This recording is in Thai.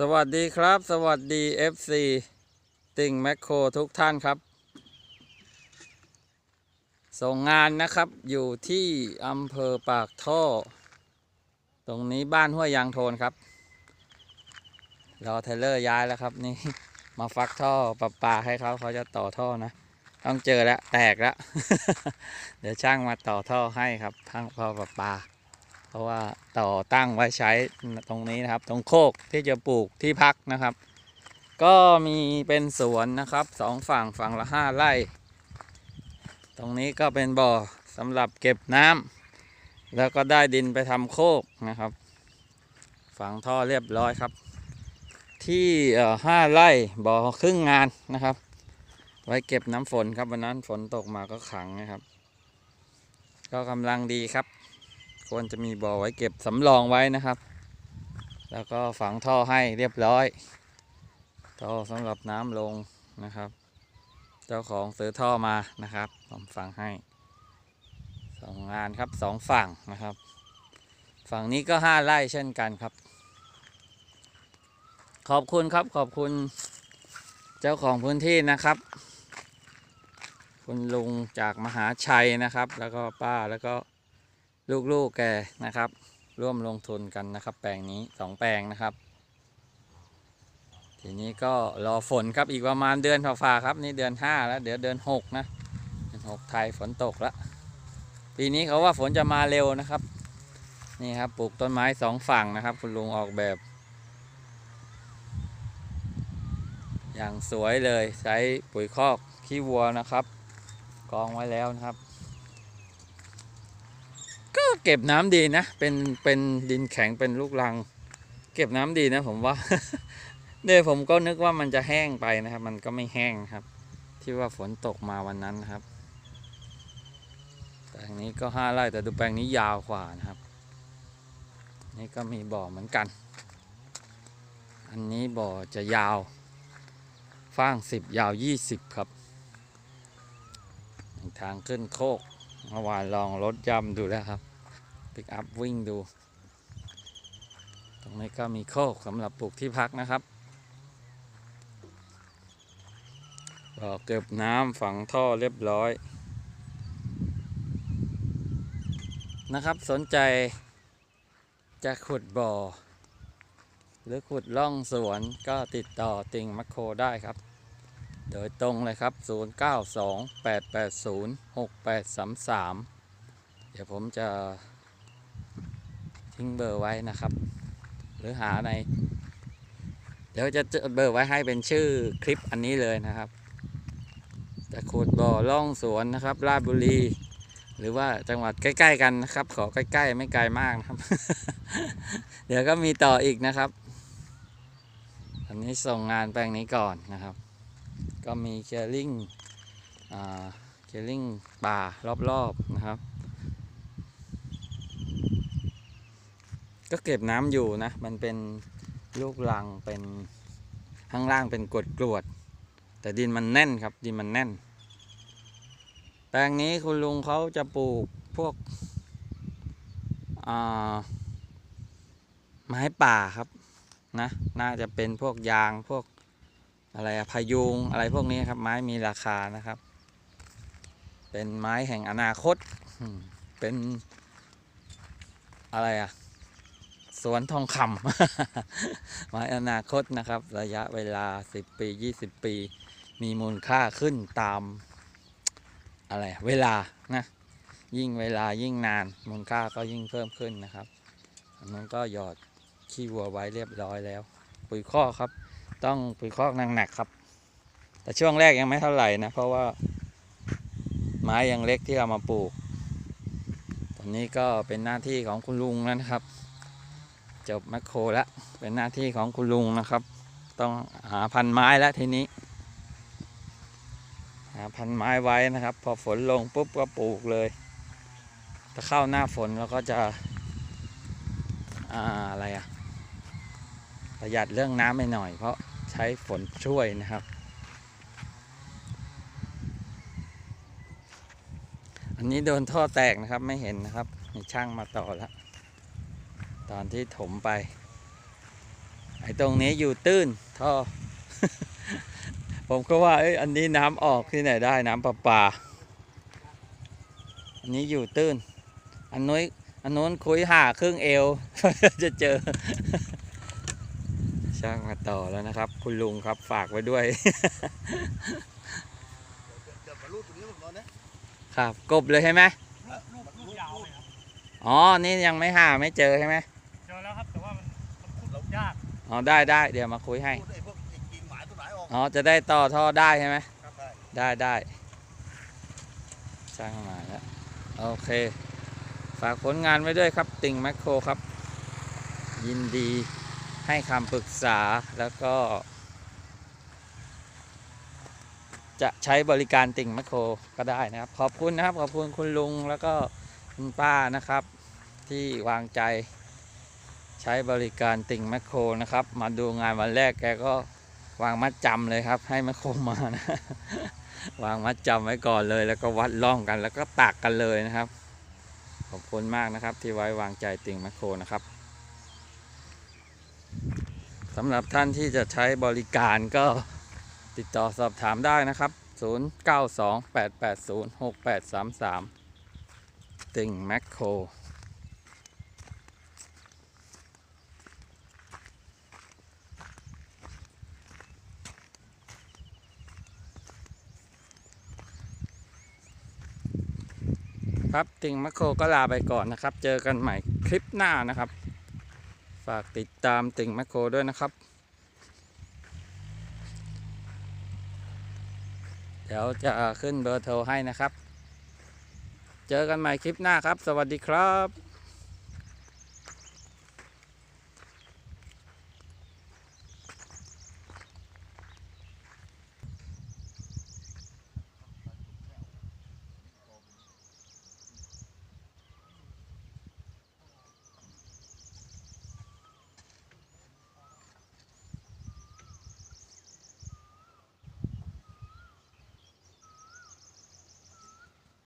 สวัสดีครับ สวัสดี FC ติ่งแมคโครทุกท่านครับ ส่งงานนะครับอยู่ที่อำเภอปากท่อ ตรงนี้บ้านห้วยยางโทนครับ รอเทเลอร์ย้ายแล้วครับนี่มาฟักท่อปลาปาให้เขาเขาจะต่อท่อนะ ต้องเจอแล้วแตกแล้ว เดี๋ยวช่างมาต่อท่อให้ครับทั้งท่อปลาปา เพราะว่าต่อตั้งไว้ใช้ตรงนี้นะครับ ตรงโคกที่จะปลูกที่พักนะครับ ก็มีเป็นสวนนะครับสองฝั่งฝั่งละห้าไร่ ตรงนี้ก็เป็นบ่อสำหรับเก็บน้ำแล้วก็ได้ดินไปทำโคกนะครับ ฝังท่อเรียบร้อยครับ ที่ห้าไร่บ่อครึ่งงานนะครับ ไว้เก็บน้ำฝนครับวันนั้นฝนตกมาก็ขังนะครับ ก็กำลังดีครับ ควรจะมีบ่อไว้เก็บสำรองไว้นะครับ แล้วก็ฝังท่อให้เรียบร้อยท่อสำหรับน้ำลงนะครับ เจ้าของซื้อท่อมานะครับผมฝังให้สองงานครับสองฝั่งนะครับ ฝั่งนี้ก็ห้าไร่เช่นกันครับ ขอบคุณครับขอบคุณเจ้าของพื้นที่นะครับ คุณลุงจากมหาชัยนะครับ แล้วก็ป้าแล้วก็ ลูกๆแกนะครับ ร่วมลงทุนกันนะครับ แปลงนี้สองแปลงนะครับ ทีนี้ก็รอฝนครับอีกประมาณเดือนฝ่าๆครับ นี่เดือนห้าแล้ว เดี๋ยวเดือนหกนะเดือนหกไทยฝนตกแล้วปีนี้เขาว่าฝนจะมาเร็วนะครับ นี่ครับปลูกต้นไม้สองฝั่งนะครับ คุณลุงออกแบบ อย่างสวยเลยใช้ปุ๋ยคอกขี้วัวนะครับ กองไว้แล้วนะครับ เก็บน้ำดีนะ เป็นเป็นดินแข็งเป็นลูกรัง เก็บน้ำดีนะผมว่าเดี๋ยวผมก็นึกว่ามันจะแห้งไปนะครับ มันก็ไม่แห้งครับ ที่ว่าฝนตกมาวันนั้นนะครับแปลงนี้ก็ห้าไร่แต่ดูแปลงนี้ยาวกว่านะครับ นี่ก็มีบ่อเหมือนกัน อันนี้บ่อจะยาวฟางสิบยาวยี่สิบครับทางขึ้นโคกเมื่อวานลองรถย่ำดูแล้วครับ ปิกอัพวิ่งดู ตรงนี้ก็มีโคกสำหรับปลูกที่พักนะครับบ่อเก็บน้ำฝังท่อเรียบร้อย นะครับสนใจจะขุดบ่อ หรือขุดล่องสวนก็ติดต่อติงมัคโครได้ครับ โดยตรงเลยครับ 0928806833 เดี๋ยวผมจะ ทิ้งเบอร์ไว้นะครับ หรือหาใน เดี๋ยวจะเบอร์ไว้ให้เป็นชื่อคลิปอันนี้เลยนะครับจะขุดบ่อล่องสวนนะครับราชบุรี หรือว่าจังหวัดใกล้ ๆ กันนะครับ ขอใกล้ ๆ ไม่ไกลมากนะครับ เดี๋ยวก็มีต่ออีกนะครับอันนี้ส่งงานแปลงนี้ก่อนนะครับ ก็มีเคลียร์ลิงอ่าเคลลิงป่ารอบๆนะครับ ก็เก็บน้ำอยู่นะ มันเป็นลูกรังเป็นข้างล่างเป็นกรวดกรวดๆแต่ดินมันแน่นครับ ดินมันแน่น แปลงนี้คุณลุงเขาจะปลูกพวกไม้ป่าครับนะ น่าจะเป็นพวกยางพวกอะไรพายุงอะไรพวกนี้ครับ ไม้มีราคานะครับ เป็นไม้แห่งอนาคต เป็นอะไรอะ วนทองคำไม้อนาคตนะครับ ระยะเวลา 10 ปี 20 ปี มีมูลค่าขึ้นตาม อะไร เวลานะ ยิ่งเวลายิ่งนาน มูลค่าก็ยิ่งเพิ่มขึ้นนะครับอันนั้นก็หยอดขี้วัวไว้เรียบร้อยแล้ว ปุ๋ยข้อกครับ ต้องปุ๋ยคอกหนักๆครับ แต่ช่วงแรกยังไม่เท่าไหร่นะ เพราะว่า ไม้ยังเล็กที่เอามาปลูก ตอนนี้ก็เป็นหน้าที่ของคุณลุงแล้วนะครับ จบแมคโครแล้ว เป็นหน้าที่ของคุณลุงนะครับ ต้องหาพันไม้แล้วทีนี้ หาพันไม้ไว้นะครับ พอฝนลงปุ๊บก็ปลูกเลย ถ้าเข้าหน้าฝนเราก็จะอ่าอะไรอะประหยัดเรื่องน้ำไปหน่อย เพราะใช้ฝนช่วยนะครับ อันนี้โดนท่อแตกนะครับไม่เห็นนะครับมีช่างมาต่อแล้ว ตอนที่ถมไป ไอ้ตรงนี้อยู่ตื้นท่อ ผมก็ว่าเอ้ยอันนี้น้ำออกที่ไหนได้น้ำประปา อันนี้อยู่ตื้น อันนู้นอันนู้นคุยหาครึ่งเอว จะเจอ ช่างมาต่อแล้วนะครับ คุณลุงครับฝากไว้ด้วย ครับกบเลยใช่ไหมอ๋อ นี่ยังไม่หาไม่เจอใช่ไหม อ๋อได้ได้เดี๋ยวมาคุยให้ พูดไอ้พวกกิ่งหมายตัวไหนออกอ๋อจะได้ต่อท่อได้ใช่ไหม ครับได้ได้ได้ช่างมาแล้ว โอเค ฝากผลงานไว้ด้วยครับติ่งแมคโครครับ ยินดีให้คำปรึกษาแล้วก็ จะใช้บริการติ่งแมคโครก็ได้นะครับ ขอบคุณนะครับ ขอบคุณคุณลุงแล้วก็คุณป้านะครับ ที่วางใจ ใช้บริการติ่งแมคโครนะครับ มาดูงานวันแรกแกก็วางมัดจำเลยครับ ให้แมคโครมานะวางมัดจำไว้ก่อนเลย แล้วก็วัดล่องกันแล้วก็ตักกันเลยนะครับขอบคุณมากนะครับที่ไว้วางใจติ่งแมคโครนะครับสำหรับท่านที่จะใช้บริการก็ติดต่อสอบถามได้นะครับ 0928806833 ติ่งแมคโคร ครับติงมัคโครก็ลาไปก่อนนะครับ เจอกันใหม่คลิปหน้านะครับ ฝากติดตามติงมัคโครด้วยนะครับ เดี๋ยวจะขึ้นเบอร์โทรให้นะครับ เจอกันใหม่คลิปหน้าครับ สวัสดีครับ